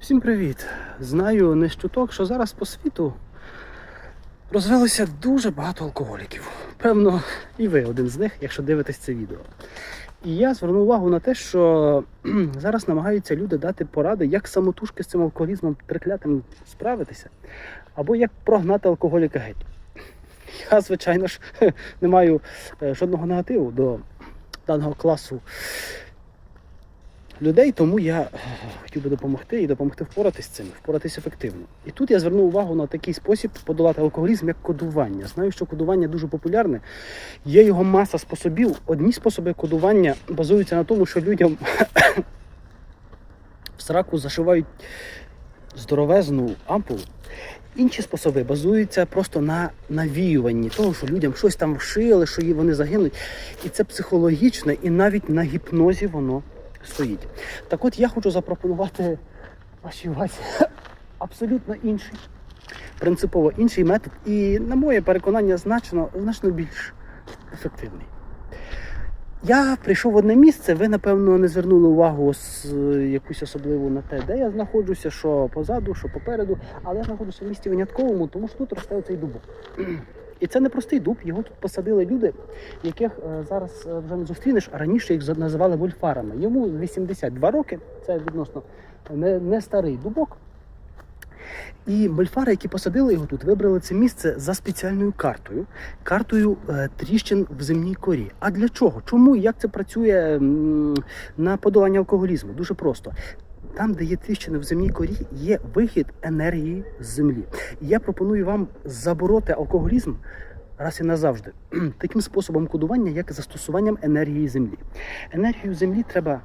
Всім привіт! Знаю не з чуток, що зараз по світу розвелося дуже багато алкоголіків. Певно, і ви один з них, якщо дивитесь це відео. І я звернув увагу на те, що зараз намагаються люди дати поради, як самотужки з цим алкоголізмом триклятим справитися, або як прогнати алкоголіка геть. Я, звичайно ж, не маю е, жодного негативу до даного класу людей, тому я е, хотів би допомогти і допомогти впоратися з цим, впоратися ефективно. І тут я звернув увагу на такий спосіб подолати алкоголізм, як кодування. Знаю, що кодування дуже популярне. Є його маса способів. Одні способи кодування базуються на тому, що людям в сраку зашивають здоровезну ампулу. Інші способи базуються просто на навіюванні того, що людям щось там вшили, що вони загинуть. І це психологічно, і навіть на гіпнозі воно стоїть. Так от я хочу запропонувати вашій увазі абсолютно інший, принципово інший метод, і, на моє переконання, значно, значно більш ефективний. Я прийшов в одне місце, ви, напевно, не звернули увагу з якусь особливу на те, де я знаходжуся, що позаду, що попереду, але я знаходжуся в місті винятковому, тому що тут росте оцей дубок. І це не простий дуб, його тут посадили люди, яких е, зараз е, вже не зустрінеш, а раніше їх називали вольфарами. Йому 82 роки, це відносно не, не старий дубок. І мольфари, які посадили його тут, вибрали це місце за спеціальною картою, картою е, тріщин в земній корі. А для чого? Чому і як це працює на подолання алкоголізму? Дуже просто. Там, де є тріщини в земній корі, є вихід енергії з землі. І я пропоную вам забороти алкоголізм раз і назавжди таким способом кодування, як застосуванням енергії землі. Енергію землі треба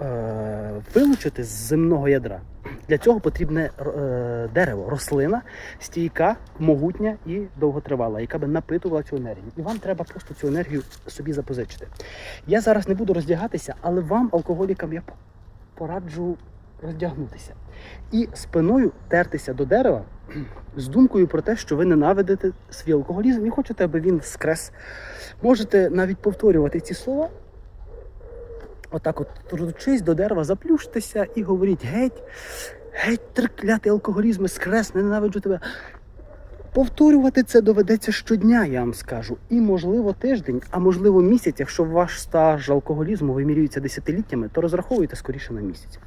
е, вилучити з земного ядра. Для цього потрібне е, дерево, рослина, стійка, могутня і довготривала, яка би напитувала цю енергію. І вам треба просто цю енергію собі запозичити. Я зараз не буду роздягатися, але вам, алкоголікам, я пораджу роздягнутися і спиною тертися до дерева з думкою про те, що ви ненавидите свій алкоголізм і хочете, аби він скрес. Можете навіть повторювати ці слова. Отак, от тручись до дерева, заплющтеся і говоріть: геть, геть, триклятий алкоголізм, скрес, ненавиджу тебе. Повторювати це доведеться щодня, я вам скажу. І можливо тиждень, а можливо місяць, якщо ваш стаж алкоголізму вимірюється десятиліттями, то розраховуйте скоріше на місяць.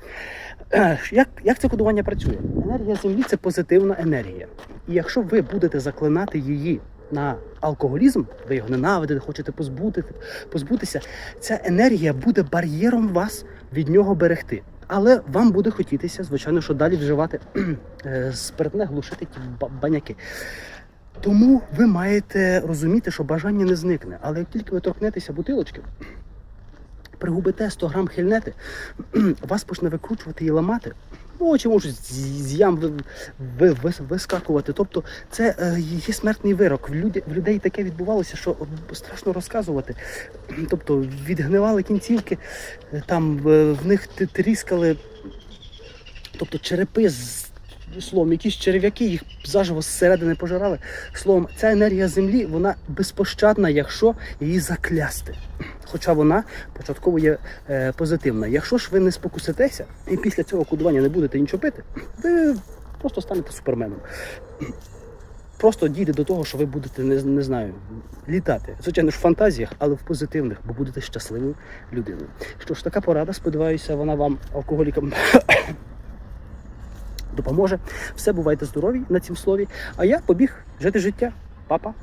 Як, як це кодування працює? Енергія землі це позитивна енергія. І якщо ви будете заклинати її на алкоголізм, ви його ненавидите, хочете позбути, позбутися, ця енергія буде бар'єром вас від нього берегти. Але вам буде хотітися, звичайно, що далі вживати е, спиртне, глушити ті ба- баняки. Тому ви маєте розуміти, що бажання не зникне. Але як тільки ви торкнетеся бутилочки, пригубите 100 грам хильнети, вас почне викручувати і ламати. Ну, очі можуть з, ям ви, ви, ви, вискакувати. Тобто це е, є смертний вирок. В, людей таке відбувалося, що страшно розказувати. Тобто відгнивали кінцівки, е, там е, в них тріскали, тобто черепи словом, якісь черв'яки їх заживо зсередини пожирали. Словом, ця енергія землі вона безпощадна, якщо її заклясти. Хоча вона початково є е, позитивна. Якщо ж ви не спокуситеся і після цього кодування не будете нічого пити, ви просто станете суперменом. Просто дійде до того, що ви будете, не, не знаю, літати. Звичайно ж, в фантазіях, але в позитивних, бо будете щасливою людиною. Що ж, така порада, сподіваюся, вона вам, алкоголікам, допоможе. Все бувайте здорові на цім слові. А я побіг жити життя. Папа.